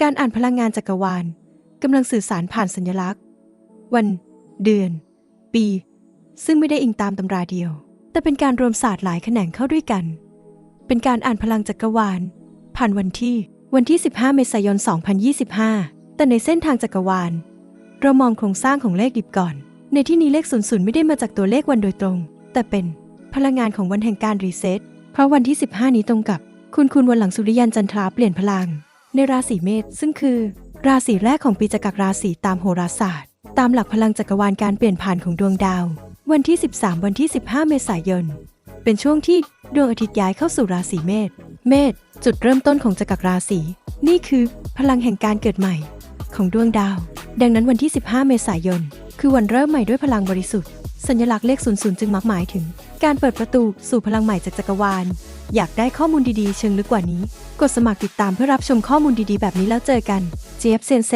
การอ่านพลังงานจักรวาลกำลังสื่อสารผ่านสัญลักษณ์ วัน เดือน ปี ซึ่งไม่ได้อิงตามตำราเดียว แต่เป็นการรวมศาสตร์หลายแขนงเข้าด้วยกัน เป็นการอ่านพลังจักรวาล ผ่านวันที่วันที่ 15 เมษายน 2025 แต่ในเส้นทางจักรวาล เรามองโครงสร้างของเลขดิบก่อน ในที่นี้เลข00ไม่ได้มาจากตัวเลขวันโดยตรง แต่เป็นพลังงานของวันแห่งการรีเซ็ตเพราะวันที่ 15 นี้ตรงกับ คุณคุณวันหลังสุริยันจันทราเปลี่ยนพลัง ในราศีเมษซึ่งคือ ราศีแรกของปีจักรราศีตามโหราศาสตร์ ตามหลักพลังจักรวาลการเปลี่ยนผ่านของดวงดาว วันที่ 13 วันที่ 15 เมษายน เป็นช่วงที่ดวงอาทิตย์ย้ายเข้าสู่ราศีเมษ เมษจุดเริ่มต้นของจักรราศีนี่คือ พลังแห่งการเกิดใหม่ ของดวงดาว ดังนั้นวันที่ 15 เมษายน คือวันเริ่มใหม่ด้วยพลังบริสุทธิ์ สัญลักษณ์เลข 00 จึงมักหมายถึง การเปิดประตูสู่พลังใหม่จากจักรวาล อยากได้ข้อมูลดีๆ เชิงลึกกว่านี้ กดสมัครติดตามเพื่อรับชมข้อมูลดีๆ แบบนี้แล้วเจอกัน เจฟเซนเซ